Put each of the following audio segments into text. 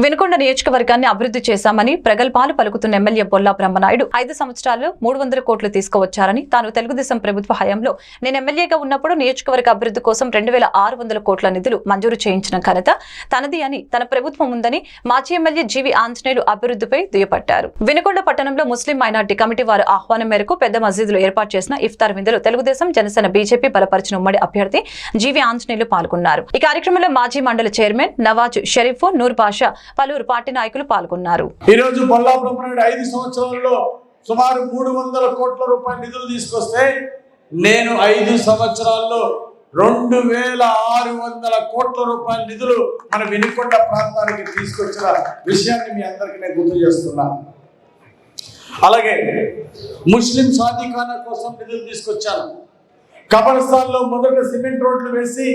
వెనుకొండ నియోజకవర్గాన్ని అభివృద్ధి చేశామని ప్రగల్భాలు పలుకుతున్న ఎమ్మెల్యే బొల్లా బ్రహ్మనాయుడు. ఐదు సంవత్సరాల్లో మూడు వందల కోట్లు తీసుకువచ్చారని తాను తెలుగుదేశం ప్రభుత్వ హయాంలో నేను ఎమ్మెల్యేగా ఉన్నప్పుడు నియోజకవర్గ అభివృద్ధి కోసం రెండు వేల ఆరు వందల కోట్ల నిధులు మంజూరు చేయించిన ఘనత తనది అని తన ప్రభుత్వం ఉందని మాజీ ఎమ్మెల్యే జీవి ఆంజనేయులు అభివృద్ధిపై దుయ్యపట్టారు వినుకొండ పట్టణంలో ముస్లిం మైనార్టీ కమిటీ వారి ఆహ్వానం మేరకు పెద్ద మసీదులో ఏర్పాటు చేసిన ఇఫ్తార్ విందులు తెలుగుదేశం జనసేన బీజేపీ బలపరిచిన ఉమ్మడి అభ్యర్థి జీవి ఆంజనేయులు పాల్గొన్నారు. ఈ కార్యక్రమంలో మాజీ మండలి చైర్మన్ నవాజ్ షరీఫ్ నూర్ బాషా పలువురు పార్టీ నాయకులు పాల్గొన్నారు. ఈరోజు బొల్లా ఐదు సంవత్సరాల్లో సుమారు మూడు వందల కోట్ల రూపాయల నిధులు తీసుకొస్తే నేను ఐదు సంవత్సరాల్లో రెండు వేల ఆరు వందల కోట్ల రూపాయల నిధులు మన వినుకొండ ప్రాంతానికి తీసుకొచ్చిన విషయాన్ని మీ అందరికీ నేను గుర్తు చేస్తున్నా. అలాగే ముస్లిం సాధికార కోసం నిధులు తీసుకొచ్చాను. కబరస్థాన్లో మొదట సిమెంట్ రోడ్లు వేసి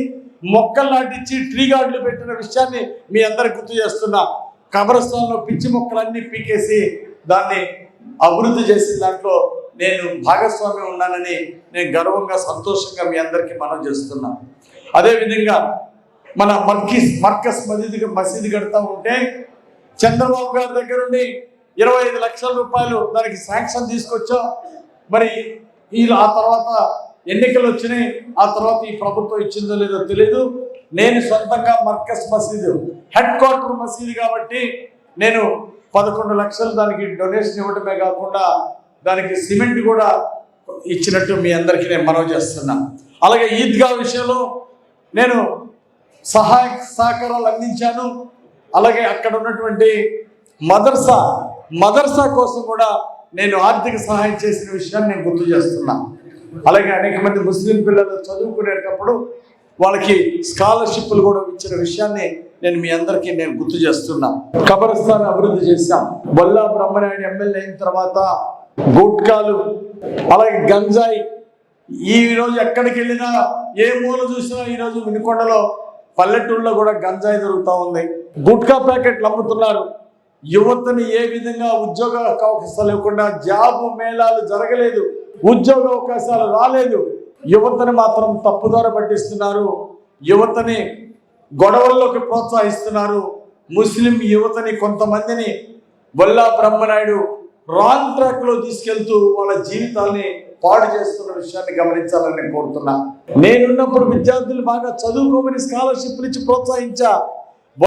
మొక్కలు నాటించి ట్రీ గార్డులు పెట్టిన విషయాన్ని మీ అందరికి గుర్తు చేస్తున్నా. కబరస్థాన్లో పిచ్చి మొక్కలన్నీ పీకేసి దాన్ని అభివృద్ధి చేసిన దాంట్లో నేను భాగస్వామి ఉన్నానని నేను గర్వంగా సంతోషంగా మీ అందరికీ మనం చేస్తున్నా. అదేవిధంగా మన మర్కిస్ మర్కస్ మసీదు మసీదు కడతా ఉంటే చంద్రబాబు గారి దగ్గర నుండి ఇరవై ఐదు లక్షల రూపాయలు దానికి శాంక్షన్ తీసుకొచ్చాం. మరి ఈ ఆ తర్వాత ఎన్నికలు వచ్చినాయి. ఆ తర్వాత ఈ ప్రభుత్వం ఇచ్చిందో లేదో తెలియదు నేను సొంతంగా మర్కస్ మసీదు హెడ్ క్వార్టర్ మసీదు కాబట్టి నేను పదకొండు లక్షలు దానికి డొనేషన్ ఇవ్వడమే కాకుండా దానికి సిమెంట్ కూడా ఇచ్చినట్టు మీ అందరికీ నేను మనవి చేస్తున్నా. అలాగే ఈద్గా విషయంలో నేను సహాయ సహకారాలు అందించాను. అలాగే అక్కడ ఉన్నటువంటి మదర్సా మదర్సా కోసం కూడా నేను ఆర్థిక సహాయం చేసిన విషయాన్ని నేను గుర్తు చేస్తున్నా. అలాగే అనేక మంది ముస్లిం పిల్లలు చదువుకునేటప్పుడు వాళ్ళకి స్కాలర్షిప్లు కూడా ఇచ్చిన విషయాన్ని నేను మీ అందరికీ నేను గుర్తు చేస్తున్నా. కబరస్థాన్ అభివృద్ధి చేశాం. బొల్లా బ్రహ్మనాయుడు ఎమ్మెల్యే అయిన తర్వాత గుట్కాలు అలాగే గంజాయి. ఈ రోజు ఎక్కడికి వెళ్ళినా ఏ మూల చూసినా ఈరోజు వినుకొండలో పల్లెటూళ్ళలో కూడా గంజాయి దొరుకుతూ ఉంది. గుట్కా ప్యాకెట్లు అమ్ముతున్నారు. యువతని ఏ విధంగా ఉద్యోగ అవకాశాలు లేకుండా జాబ్ మేళాలు జరగలేదు. ఉద్యోగ అవకాశాలు రాలేదు. యువతని మాత్రం తప్పుదార పట్టిస్తున్నారు. యువతని గొడవల్లోకి ప్రోత్సహిస్తున్నారు. ముస్లిం యువతని కొంతమందిని వల్లా బ్రహ్మనాయుడు రాంగ్ ట్రాక్లో తీసుకెళ్తూ వాళ్ళ జీవితాల్ని పాడు చేస్తున్న విషయాన్ని గమనించాలని నేను కోరుతున్నా. నేనున్నప్పుడు విద్యార్థులు బాగా చదువుకోమని స్కాలర్షిప్లు ఇచ్చి ప్రోత్సహించా.